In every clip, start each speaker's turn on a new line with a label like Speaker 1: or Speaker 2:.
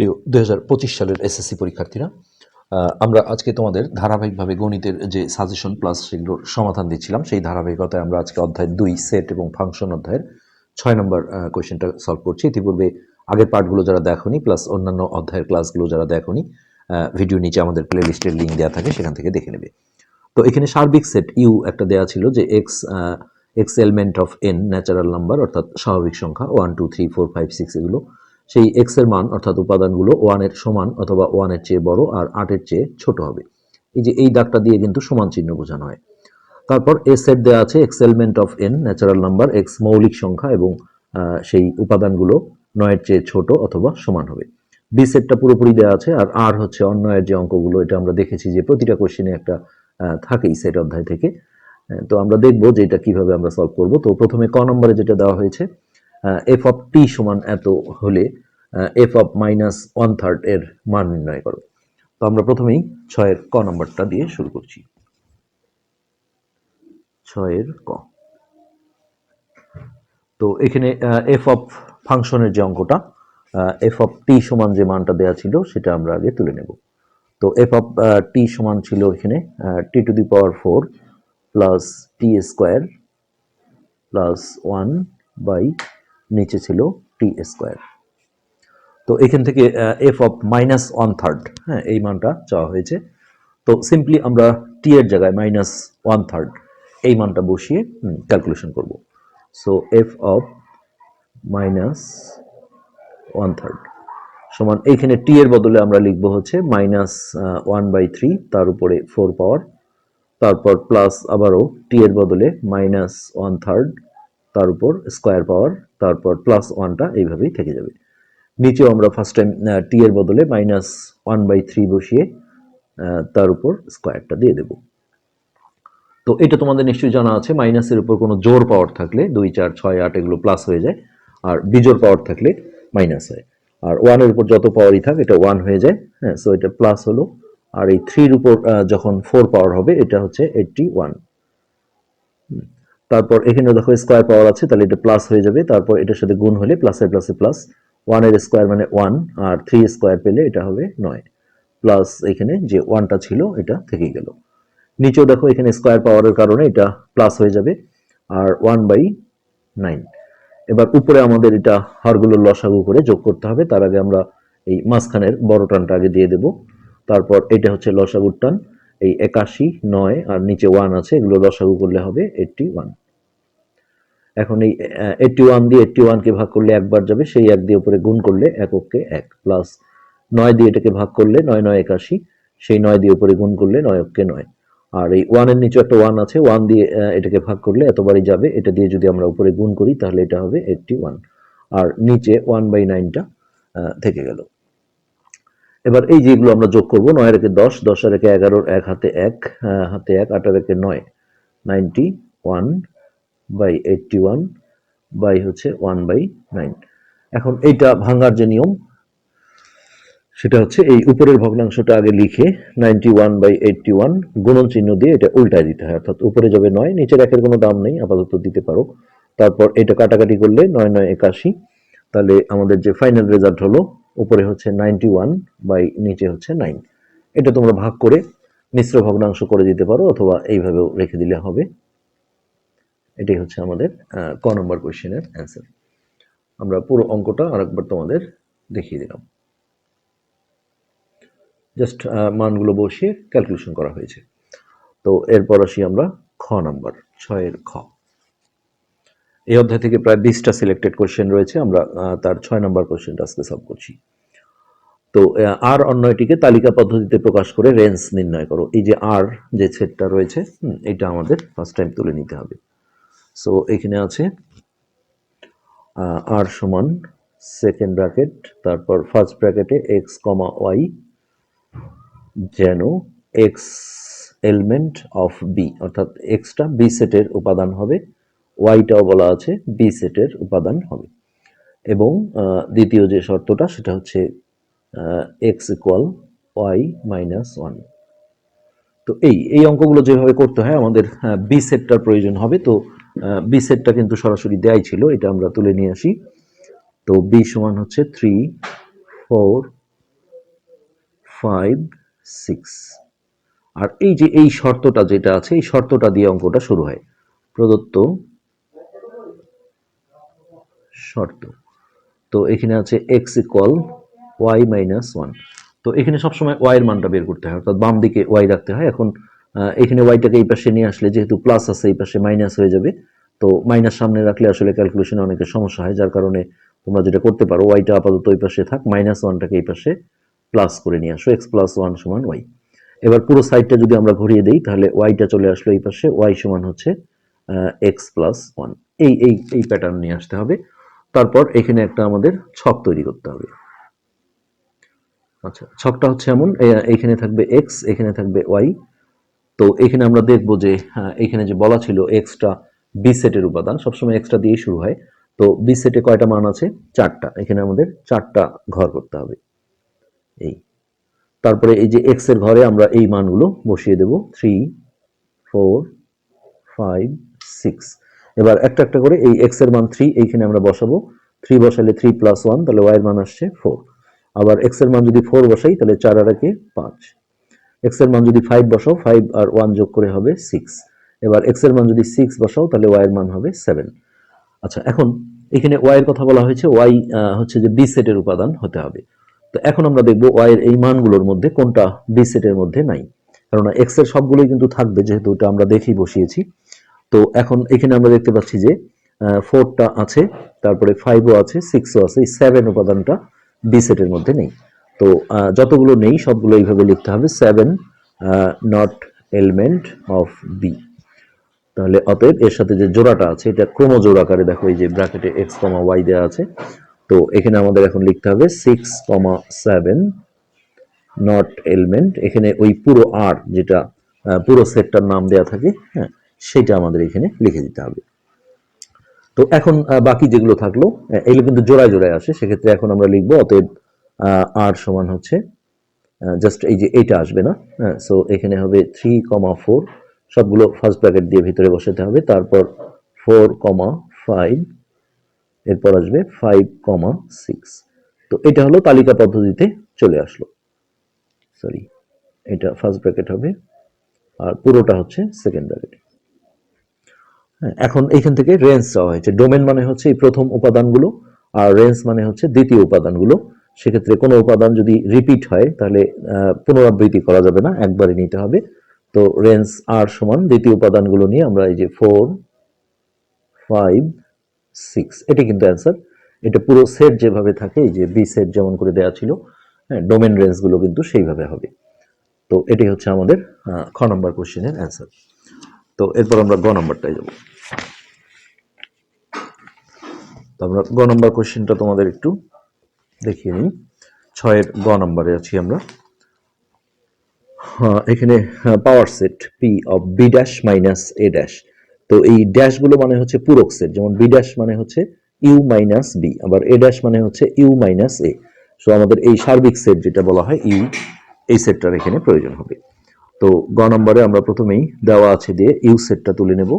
Speaker 1: প্রিয় দুই হাজার পঁচিশ সালের এসএসসি পরীক্ষার্থীরা আমরা আজকে তোমাদের ধারাবাহিকভাবে গণিতের যে সাজেশন প্লাস সেগুলোর সমাধান দিচ্ছিলাম, সেই ধারাবাহিকতায় আমরা আজকে অধ্যায় দুই সেট এবং ফাংশন অধ্যায়ের ছয় নম্বর কোয়েশ্চেনটা সলভ করছি। ইতিপূর্বে আগের পার্টগুলো যারা দেখোনি প্লাস অন্যান্য অধ্যায়ের ক্লাসগুলো যারা দেখোনি ভিডিও নিচে আমাদের প্লে লিস্টের লিঙ্ক দেওয়া থাকে, সেখান থেকে দেখে নেবে। তো এখানে সার্বিক সেট ইউ একটা দেওয়া ছিল যে x x element of N natural number অর্থাৎ স্বাভাবিক সংখ্যা one two three four five six এগুলো সেই এক্সের মান অর্থাৎ উপাদানগুলো ওয়ানের সমান অথবা ওয়ানের চেয়ে বড় আর আটের চেয়ে ছোট হবে। এই যে এই দাগটা দিয়ে কিন্তু সমান চিহ্ন বোঝানো হয়। তারপর এ সেট দেওয়া আছে x element of N natural number x মৌলিক সংখ্যা এবং সেই উপাদানগুলো নয়ের চেয়ে ছোট অথবা সমান হবে। বি সেটটা পুরোপুরি দেওয়া আছে আর আর হচ্ছে অন্যয়ের যে অঙ্কগুলো এটা আমরা দেখেছি যে প্রতিটা কোশ্চেনে একটা আহ, থাকেই সেট অধ্যায় থেকে। তো আমরা দেখব যে এটা কীভাবে আমরা সলভ করব। তো প্রথমে ক নম্বরে যেটা দেওয়া হয়েছে এফ অফ টি সমান এত হলে f of minus one third এর মান নির্ণয় করো। তো আমরা প্রথমেই ছয়ের ক নম্বরটা দিয়ে শুরু করছি। ছয়ের ক। তো এখানে এফ অফ ফাংশনের যে অঙ্কটা এফ অফ টি সমান যে মানটা দেওয়া ছিল, সেটা আমরা আগে তুলে নেব। তো এফ অফ টি সমান ছিল এখানে t to the power four plus t square plus one by নিচে ছিল টি স্কোয়ার তো এখান থেকে f of minus one third হ্যাঁ এই মানটা চাওয়া হয়েছে। তো সিম্পলি আমরা টি এর জায়গায় মাইনাস ওয়ান থার্ড এই মানটা বসিয়ে ক্যালকুলেশন করব। So f of minus one third সমান, এইখানে টি এর বদলে আমরা লিখব হচ্ছে মাইনাস ওয়ান বাই থ্রি তার উপরে ফোর পাওয়ার তারপর প্লাস আবারও টি এর বদলে মাইনাস ওয়ান থার্ড তার উপর স্কোয়ার পাওয়ার, তারপর প্লাস ওয়ানটা এইভাবেই থেকে যাবে। নিচেও আমরা ফার্স্ট টাইম টি এর বদলে মাইনাস ওয়ান বাই থ্রি বসিয়ে তার উপর স্কোয়ারটা দিয়ে দেব। তো এটা তোমাদের নিশ্চয়ই জানা আছে মাইনাসের উপর কোনো জোর পাওয়ার থাকলে দুই, চার, ছয়, আট এগুলো প্লাস হয়ে যায়, আর বিজোর পাওয়ার থাকলে মাইনাস হয়। আর ওয়ানের উপর যত পাওয়ারই থাক, এটা ওয়ান হয়ে যায় হ্যাঁ সো এটা প্লাস হলো। আর এই থ্রির উপর যখন ফোর পাওয়ার হবে, এটা হচ্ছে এইটটি ওয়ান তারপর এখানে দেখো স্কোয়ার পাওয়ার আছে, তাহলে এটা প্লাস হয়ে যাবে, তারপর এটার সাথে গুণ হলে প্লাসের প্লাসে প্লাস ওয়ানের স্কোয়ার মানে ওয়ান আর থ্রি স্কোয়ার পেলে এটা হবে নয়। প্লাস এখানে যে ওয়ানটা ছিল, এটা থেকে গেল। নিচেও দেখো এখানে স্কোয়ার পাওয়ারের কারণে এটা প্লাস হয়ে যাবে, আর ওয়ান বাই নাইন এবার উপরে আমাদের এটা হারগুলোর লসাগু করে যোগ করতে হবে, তার আগে আমরা এই মাঝখানের বড় টানটা আগে দিয়ে দেব। তারপর এটা হচ্ছে লসাগুর টান, এই একাশি নয় আর নিচে ওয়ান আছে, এগুলো লসাগু করলে হবে এইটটি ওয়ান এখন এই এইটটি ওয়ান দিয়ে এইটটি ওয়ানকে ভাগ করলে একবার যাবে, সেই এক দিয়ে উপরে গুণ করলে এককে এক প্লাস নয় দিয়ে এটাকে ভাগ করলে নয় নয় একাশি, সেই নয় দিয়ে উপরে গুণ করলে নয় অক্ষে নয়। আর এই ওয়ানের নিচে একটা ওয়ান আছে ওয়ান দিয়ে এটাকে ভাগ করলে এতবারই যাবে, এটা দিয়ে যদি আমরা উপরে গুণ করি, তাহলে এটা হবে এইটটি ওয়ান আর নিচে ওয়ান বাই নাইনটা থেকে গেল। এবার এই যেগুলো আমরা যোগ করব নয়ের একে দশ দশের একে এগারোর এক হাতে এক হাতে এক আটের একে নয় ninety one by eighty one by হচ্ছে ওয়ান বাই নাইন এখন এইটা ভাঙার যে নিয়ম, সেটা হচ্ছে এই উপরের ভগ্নাংশটা আগে লিখে ninety one by eighty one গুণন চিহ্ন দিয়ে এটা উল্টায় দিতে হয়। অর্থাৎ উপরে যাবে নয় নিচের একের কোনো দাম নেই, আপাতত দিতে পারো। তারপর এটা কাটাকাটি করলে নয় নয় একাশি। তাহলে আমাদের যে ফাইনাল রেজাল্ট হলো, উপরে হচ্ছে নাইনটি ওয়ান বাই নিচে হচ্ছে নাইন এটা তোমরা ভাগ করে মিশ্র ভগ্নাংশ করে দিতে পারো, অথবা এইভাবেও রেখে দিলে হবে। এটাই হচ্ছে আমাদের ক নম্বর কোয়েশ্চেনের অ্যান্সার আমরা পুরো অঙ্কটা আরেকবার তোমাদের দেখিয়ে দিলাম। জাস্ট মানগুলো বসিয়ে ক্যালকুলেশন করা হয়েছে। তো এরপর আসি আমরা খ নাম্বার, ছয়ের খ। এই অধ্যায় থেকে প্রায় বিশটা সিলেক্টেড কোশ্চেন রয়েছে, আমরা তার ছয় নম্বর কোশ্চেনটা আজকে সলভ করছি। তো আর অন্যটিকে তালিকা পদ্ধতিতে প্রকাশ করে রেঞ্জ নির্ণয় করো। এই যে আর যে সেটটা রয়েছে এটা আমাদের ফার্স্ট টাইম তুলে নিতে হবে। সো এখানে আছে আর সমান সেকেন্ড ব্র্যাকেট তারপর ফার্স্ট ব্র্যাকেটে এক্স কমা ওয়াই যেন এক্স এলিমেন্ট অফ বি অর্থাৎ এক্সটা বি সেটের উপাদান হবে ওয়াইটাও বলা আছে বি সেটের উপাদান হবে। এবং দ্বিতীয় যে শর্তটা, সেটা হচ্ছে x equal y minus one তো এই এই অঙ্কগুলো যেভাবে করতে হয়, আমাদের বি সেটটার প্রয়োজন হবে। তো বি সেটটা কিন্তু সরাসরি দেয়াই ছিল, এটা আমরা তুলে নিয়ে আসি। তো বি সমান হচ্ছে থ্রি ফোর ফাইভ সিক্স আর এই যে এই শর্তটা যেটা আছে, এই শর্তটা দিয়ে অঙ্কটা শুরু হয়। প্রদত্ত শর্ত। তো এখানে আছে x equal y minus one তো এখানে সবসময় ওয়াই এর মানটা বের করতে হয়, অর্থাৎ বাম দিকে ওয়াই রাখতে হয়। এখন এখানে ওয়াইটাকে এই পাশে নিয়ে আসলে যেহেতু প্লাস আছে, এই পাশে মাইনাস হয়ে যাবে, তো মাইনাস সামনে রাখলে আসলে ক্যালকুলেশনে অনেকের সমস্যা হয়, যার কারণে তোমরা যেটা করতে পারো ওয়াইটা আপাতত ওই পাশে থাক মাইনাস ওয়ানটাকে এই পাশে প্লাস করে নিয়ে আসো এক্স প্লাস ওয়ান সমান ওয়াই এবার পুরো সাইডটা যদি আমরা ঘুরিয়ে দিই, তাহলে ওয়াইটা চলে আসলো এই পাশে ওয়াই সমান হচ্ছে এক্স প্লাস ওয়ান এই এই এই প্যাটার্ন নিয়ে আসতে হবে। তারপর এখানে একটা আমাদের ছক তৈরি করতে হবে। আচ্ছা ছকটা হচ্ছে এমন এখানে থাকবে এক্স এখানে থাকবে ওয়াই তো এখানে আমরা দেখব যে এখানে যে বলা ছিল এক্সট্রা বি সেটের উপাদান, সবসময় এক্সট্রা দিয়ে শুরু হয়। তো বি সেটে কয়টা মান আছে? চারটা। এখানে আমাদের চারটা ঘর করতে হবে। এই। তারপরে এই যে এক্সের ঘরে আমরা এই মানগুলো বসিয়ে দেব। থ্রি ফোর ফাইভ সিক্স এবার একটা একটা করে এই এক্সের মান থ্রি এইখানে আমরা বসাবো। থ্রি বসালে থ্রি প্লাস ওয়ান তাহলে ওয়াই এর মান আসছে ফোর আবার এক্সের মান যদি ফোর বসাই, তাহলে চার আর একে পাঁচ। এক্সের মান যদি ফাইভ বসাও ফাইভ আর ওয়ান যোগ করে হবে সিক্স এবার এক্সের মান যদি সিক্স বসাও, তাহলে ওয়াই এর মান হবে সেভেন আচ্ছা এখন এখানে ওয়াই এর কথা বলা হয়েছে ওয়াই হচ্ছে যে বি সেটের উপাদান হতে হবে। তো এখন আমরা দেখব ওয়াই এর এই মানগুলোর মধ্যে কোনটা বি সেটের মধ্যে নাই। কেননা এক্সের সবগুলোই কিন্তু থাকবে, যেহেতু এটা আমরা দেখেই বসিয়েছি। তো এখন এখানে আমরা দেখতে পাচ্ছি যে ফোরটা আছে, তারপরে ফাইভও আছে সিক্সও আছে, এই সেভেন উপাদানটা বি সেটের মধ্যে নেই। তো যতগুলো নেই, সবগুলো এইভাবে লিখতে হবে। Seven not element of B তাহলে অতএব এর সাথে যে জোড়াটা আছে, এটা ক্রমজোড় আকারে দেখো, এই যে ব্র্যাকেটে এক্স কমা ওয়াই দেওয়া আছে। তো, এখানে আমাদের এখন লিখতে হবে six comma seven not element এখানে ওই পুরো আর যেটা পুরো সেটটার নাম দেয়া থাকে হ্যাঁ সেটা আমাদের এখানে লিখে দিতে হবে। তো, এখন বাকি যেগুলো থাকল এগুলো কিন্তু জোড়ায় জোড়ায় আসে। সেক্ষেত্রে এখন আমরা লিখব, অতএব আর সমান হচ্ছে জাস্ট এই যে এইটা আসবে না হ্যাঁ সো এখানে হবে থ্রি কমা ফোর সবগুলো ফার্স্ট ব্র্যাকেট দিয়ে ভিতরে বসাতে হবে, তারপর ফোর কমা ফাইভ এরপর আসবে ফাইভ কমা সিক্স তো এটা হলো তালিকা পদ্ধতিতে চলে আসলো সরি এটা ফার্স্ট ব্র্যাকেট হবে, আর পুরোটা হচ্ছে সেকেন্ড ব্র্যাকেট এখন এখান থেকে রেঞ্জ চাওয়া হয়েছে ডোমেন মানে হচ্ছে এই প্রথম উপাদানগুলো, আর রেঞ্জ মানে হচ্ছে দ্বিতীয় উপাদানগুলো সেক্ষেত্রে কোনো উপাদান যদি রিপিট হয়, তাহলে পুনরাবৃত্তি করা যাবে না একবারে নিতে হবে। তো রেঞ্জ আর সমান, দ্বিতীয় উপাদানগুলো নিয়ে আমরা এই যে ফোর ফাইভ সিক্স এটি কিন্তু অ্যান্সার এটা পুরো সেট যেভাবে থাকে, এই যে বি সেট যেমন করে দেওয়া ছিল হ্যাঁ ডোমেন রেঞ্জগুলো কিন্তু সেইভাবে হবে। তো এটি হচ্ছে আমাদের খ নম্বর কোশ্চেনের অ্যান্সার তো এরপর আমরা গ নম্বরটায় যাব। তো আমরা গ নম্বর কোশ্চেনটা তোমাদের একটু দেখিয়ে নিই। ছয়ের গ নম্বরে আছি আমরা। হ্যাঁ, এখানে power set P of B dash minus A dash তো এই ড্যাশগুলো মানে হচ্ছে পূরক সেট যেমন বি ড্যাশ মানে হচ্ছে ইউ মাইনাস বি আবার এ ড্যাশ মানে হচ্ছে ইউ মাইনাস এ সো আমাদের এই সার্বিক সেট যেটা বলা হয় ইউ এই সেটটার এখানে প্রয়োজন হবে। তো গ নম্বরে আমরা প্রথমেই দেওয়া আছে দিয়ে ইউ সেটটা তুলে নেব।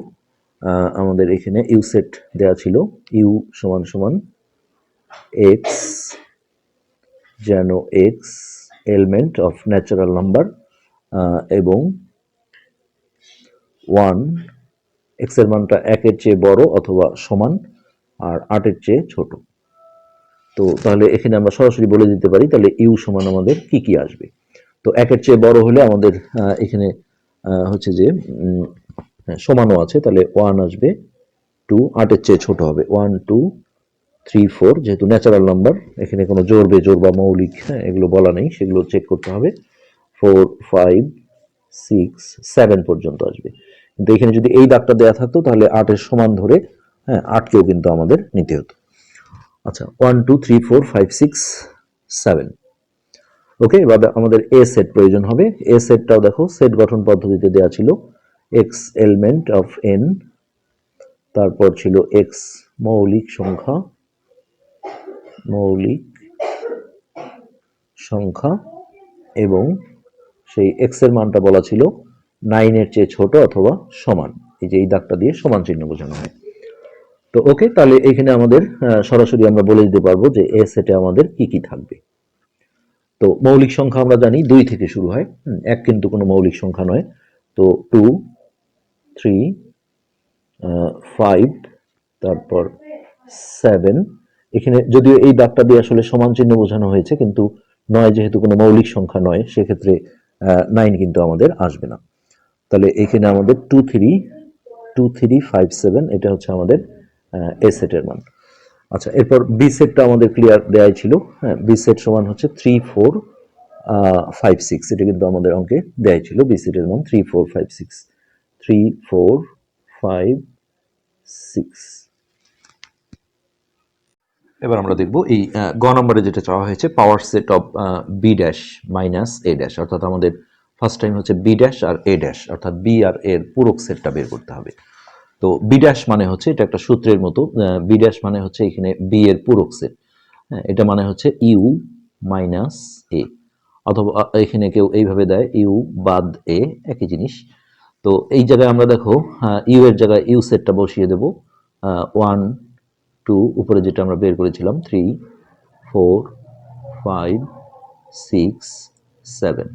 Speaker 1: আমাদের এখানে ইউ সেট দেওয়া ছিল ইউ সমান সমান এক্স যেন x element of natural number এবং ওয়ান এক্সের মানটা একের চেয়ে বড় অথবা সমান আর আটের চেয়ে ছোট। তো তাহলে এখানে আমরা সরাসরি বলে দিতে পারি তাহলে ইউ সমান আমাদের কি কি আসবে? তো একের চেয়ে বড় হলে আমাদের এখানে হচ্ছে যে হ্যাঁ, সমানও আছে তাহলে ওয়ান আসবে টু আটের চেয়ে ছোট হবে। ওয়ান টু থ্রি ফোর যেহেতু ন্যাচারাল নাম্বার এখানে কোনো জোর, বেজোর বা মৌলিক হ্যাঁ এগুলো বলা নেই, সেগুলো চেক করতে হবে। ফোর ফাইভ সিক্স সেভেন পর্যন্ত আসবে। কিন্তু এখানে যদি এই দাগটা দেওয়া থাকতো, তাহলে আটের সমান ধরে হ্যাঁ আটকেও কিন্তু আমাদের নিতে হতো। আচ্ছা one two three four five six seven okay এবার আমাদের এ সেট প্রয়োজন হবে। এ সেটটাও দেখো সেট গঠন পদ্ধতিতে দেওয়া ছিল এক্স এলিমেন্ট অফ এন তারপর ছিল এক্স মৌলিক সংখ্যা। মৌলিক সংখ্যা এবং সেই এক্সের মানটা বলা ছিল নাইনের চেয়ে ছোট অথবা সমান। এই যে এই দাগটা দিয়ে সমান চিহ্ন বোঝানো হয়। তো ওকে, তাহলে এখানে আমাদের সরাসরি আমরা বলে দিতে পারব যে এ সেটে আমাদের কি কি থাকবে। তো মৌলিক সংখ্যা আমরা জানি দুই থেকে শুরু হয়। এক কিন্তু কোনো মৌলিক সংখ্যা নয়। তো টু থ্রি ফাইভ তারপর সেভেন এখানে যদিও এই দাগটা দিয়ে আসলে সমান চিহ্ন বোঝানো হয়েছে, কিন্তু নয় যেহেতু কোনো মৌলিক সংখ্যা নয়, সেক্ষেত্রে নাইন কিন্তু আমাদের আসবে না। তাহলে এখানে আমাদের two three two three five seven এটা হচ্ছে আমাদের এ সেটের মান। আচ্ছা এরপর বি সেটটা আমাদের ক্লিয়ার দেওয়াই ছিল হ্যাঁ বি সেট সমান হচ্ছে থ্রি ফোর ফাইভ সিক্স এটা কিন্তু আমাদের অঙ্কে দেওয়াই ছিল বি সেটের মান three four five six three four five six এবার আমরা দেখব এই গ নম্বরে যেটা চাওয়া হয়েছে power set of B dash minus A dash অর্থাৎ আমাদের ফার্স্ট টাইম হচ্ছে বি ড্যাশ আর এ ড্যাশ অর্থাৎ বি আর এর পূরক সেটটা বের করতে হবে। তো বি ড্যাশ মানে হচ্ছে এটা একটা সূত্রের মতো বি ড্যাশ মানে হচ্ছে এখানে বি এর পূরক সেট হ্যাঁ এটা মানে হচ্ছে ইউ মাইনাস এ অথবা এখানে কেউ এইভাবে দেয় ইউ বাদ এ একই জিনিস। তো এই জায়গায় আমরা দেখো ইউ এর জায়গায় ইউ সেটটা বসিয়ে দেব ওয়ান টু উপরে যেটা আমরা বের করেছিলাম three four five six seven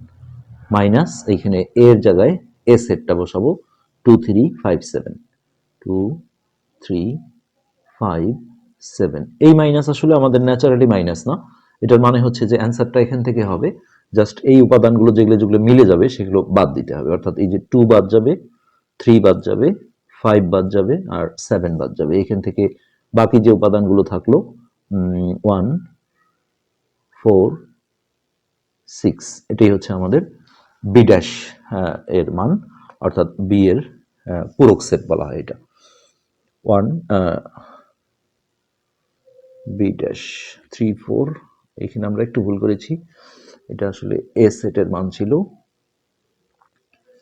Speaker 1: minus এইখানে এর জায়গায় এ সেটটা বসাবো two three five seven two three five seven এই মাইনাস আসলে আমাদের ন্যাচারালি মাইনাস না। এটার মানে হচ্ছে যে অ্যান্সারটা এখান থেকে হবে। জাস্ট এই উপাদানগুলো যেগুলো যেগুলো মিলে যাবে, সেগুলো বাদ দিতে হবে। অর্থাৎ এই যে টু বাদ যাবে থ্রি বাদ যাবে ফাইভ বাদ যাবে, আর সেভেন বাদ যাবে। এখান থেকে বাকি যে উপাদানগুলো থাকল ওয়ান ফোর সিক্স এটাই হচ্ছে আমাদের বি ড্যাশ এর মান অর্থাৎ বি এর আহ, পূরক সেট বলা হয় এটা। One B dash three four এখানে আমরা একটু ভুল করেছি। এটা আসলে এ সেটের মান ছিল।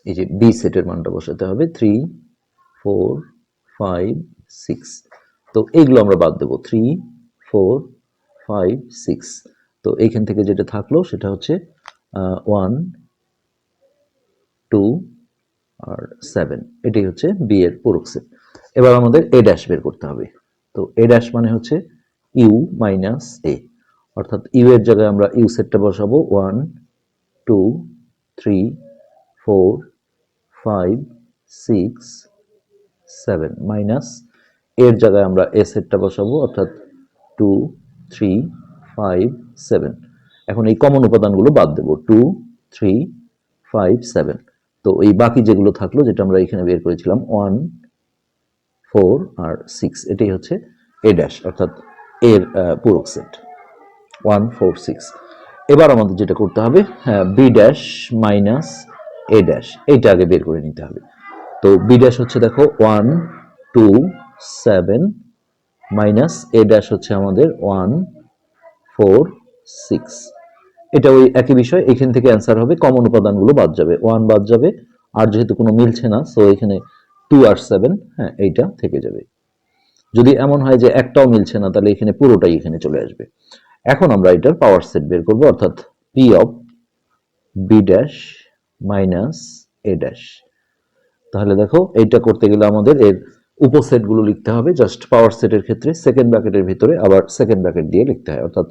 Speaker 1: এই যে বি সেটের মানটা বসাতে হবে। থ্রি ফোর ফাইভ সিক্স তো এইগুলো আমরা বাদ দেবো। থ্রি ফোর ফাইভ সিক্স তো এইখান থেকে যেটা থাকল সেটা হচ্ছে ওয়ান টু আর সেভেন এটাই হচ্ছে বি এর পূরক সেট এবার আমাদের এ ড্যাশ বের করতে হবে। তো এ ড্যাশ মানে হচ্ছে ইউ মাইনাস এ অর্থাৎ ইউ এর জায়গায় আমরা ইউ সেটটা বসাবো। One two three four five six seven minus এর জায়গায় আমরা এ সেটটা বসাবো, অর্থাৎ টু থ্রি ফাইভ সেভেন এখন এই কমন উপাদানগুলো বাদ দেবো টু থ্রি ফাইভ সেভেন তো এই বাকি যেগুলো থাকল, যেটা আমরা এখানে বের করেছিলাম ওয়ান ফোর আর সিক্স এটাই হচ্ছে এ ড্যাশ অর্থাৎ এর পূরক সেট ওয়ান ফোর সিক্স এবার আমাদের যেটা করতে হবে B dash minus A dash এইটা আগে বের করে নিতে হবে। তো বি ড্যাশ হচ্ছে দেখো one two seven minus A dash হচ্ছে আমাদের ওয়ান ফোর সিক্স এটা ওই একই বিষয়, এখান থেকে অ্যান্সার হবে কমন উপাদানগুলো বাদ যাবে। ওয়ান বাদ যাবে, আর যেহেতু কোনো মিলছে না সো এখানে টু আর সেভেন হ্যাঁ এইটা থেকে যাবে। যদি এমন হয় যে একটাও মিলছে না, তাহলে এখানে পুরোটাই এখানে চলে আসবে। এখন আমরা এটার পাওয়ার সেট বের করব, অর্থাৎ P of B dash minus A dash তাহলে দেখো, এইটা করতে গেলে আমাদের এর উপসেটগুলো লিখতে হবে জাস্ট পাওয়ার সেটের ক্ষেত্রে সেকেন্ড ব্র্যাকেটের ভিতরে আবার সেকেন্ড ব্র্যাকেট দিয়ে লিখতে হয়। অর্থাৎ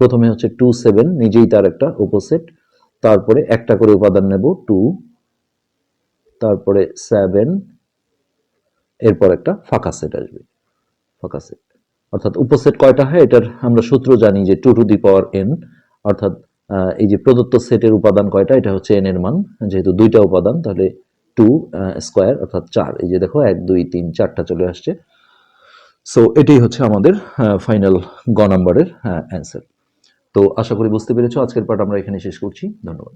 Speaker 1: প্রথমে হচ্ছে টু সেভেন নিজেই তার একটা উপসেট তারপরে একটা করে উপাদান নেব টু তারপরে সেভেন এরপর একটা ফাঁকা সেট আসবে। ফাঁকা সেট অর্থাৎ উপসেট কয়টা হয়? এটার আমরা সূত্র জানি যে two to the power N অর্থাৎ এই যে প্রদত্ত সেটের উপাদান কয়টা? এটা হচ্ছে এন এর মান। যেহেতু দুইটা উপাদান, তাহলে টু স্কোয়ার, অর্থাৎ চার। এই যে দেখো, এক, দুই, তিন, চারটা চলে আসছে। সো এটাই হচ্ছে আমাদের ফাইনাল গ নাম্বারের অ্যান্সার তো আশা করি বুঝতে পেরেছ। আজকের পার্ট আমরা এখানে শেষ করছি। ধন্যবাদ।